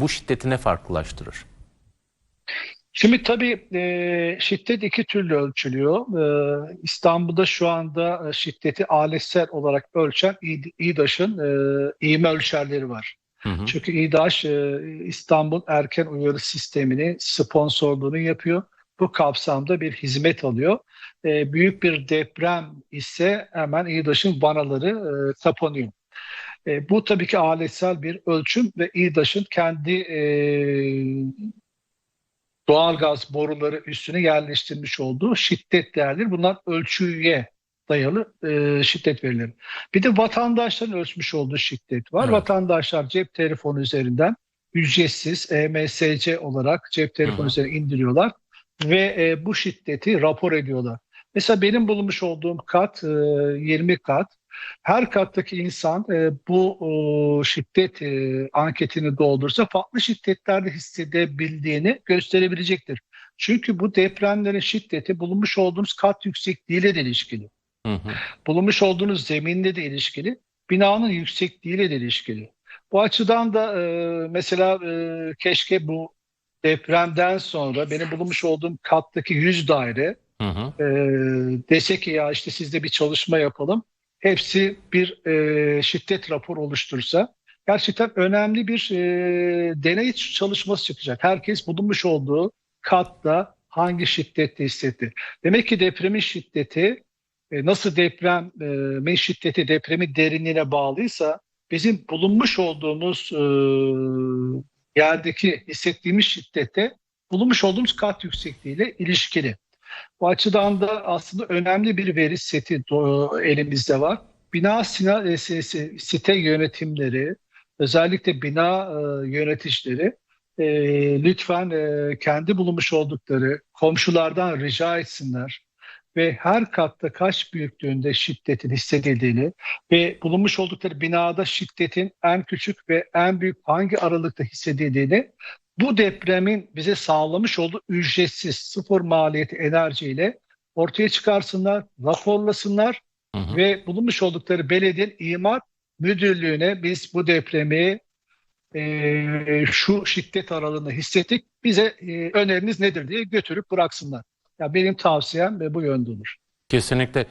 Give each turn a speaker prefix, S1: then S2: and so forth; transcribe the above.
S1: bu şiddeti ne farklılaştırır?
S2: Şimdi tabii e, şiddet iki türlü ölçülüyor. E, İstanbul'da şu anda e, şiddeti aletsel olarak ölçen İDAŞ'ın e, iğme ölçerleri var.
S1: Hı hı.
S2: Çünkü İDAŞ e, İstanbul Erken Uyarı Sistemi'ni sponsorluğunu yapıyor. Bu kapsamda bir hizmet alıyor. E, büyük bir deprem ise hemen İDAŞ'ın vanaları e, kapanıyor. E, bu tabii ki aletsel bir ölçüm ve İDAŞ'ın kendi e, doğalgaz boruları üstüne yerleştirmiş olduğu şiddet değerleri. Bunlar ölçüye dayalı e, şiddet verileri. Bir de vatandaşların ölçmüş olduğu şiddet var.
S1: Evet.
S2: Vatandaşlar cep telefonu üzerinden ücretsiz EMSC olarak cep telefonu üzerinden indiriyorlar ve e, bu şiddeti rapor ediyorlar. Mesela benim bulunmuş olduğum kat e, 20 kat. Her kattaki insan e, bu e, şiddet e, anketini doldursa farklı şiddetlerde hissedebildiğini gösterebilecektir. Çünkü bu depremlerin şiddeti bulunmuş olduğumuz kat yüksekliğiyle de ilişkili.
S1: Hı hı.
S2: Bulunmuş olduğunuz zeminle de ilişkili. Binanın yüksekliğiyle de ilişkili. Bu açıdan da e, mesela e, keşke bu depremden sonra benim bulunmuş olduğum kattaki 100 daire
S1: Hı hı.
S2: e, dese ki ya işte sizde bir çalışma yapalım. Hepsi bir e, şiddet raporu oluştursa gerçekten önemli bir e, deney çalışması çıkacak. Herkes bulunmuş olduğu katta hangi şiddette hissetti. Demek ki depremin şiddeti e, nasıl depremin şiddeti depremin derinliğine bağlıysa bizim bulunmuş olduğumuz e, yerdeki hissettiğimiz şiddete bulunmuş olduğumuz kat yüksekliğiyle ilişkili. Bu açıdan da aslında önemli bir veri seti elimizde var. Bina e, si- si- site yönetimleri, özellikle bina e, yöneticileri e, lütfen kendi bulunmuş oldukları komşulardan rica etsinler ve her katta kaç büyüklüğünde şiddetin hissedildiğini ve bulunmuş oldukları binada şiddetin en küçük ve en büyük hangi aralıkta hissedildiğini bu depremin bize sağlamış olduğu ücretsiz sıfır maliyeti enerjiyle ortaya çıkarsınlar, raporlasınlar
S1: Hı hı.
S2: ve bulunmuş oldukları belediyenin imar müdürlüğüne biz bu depremi e, şu şiddet aralığında hissettik. Bize e, öneriniz nedir diye götürüp bıraksınlar. Ya benim tavsiyem bu yönde olur.
S1: Kesinlikle.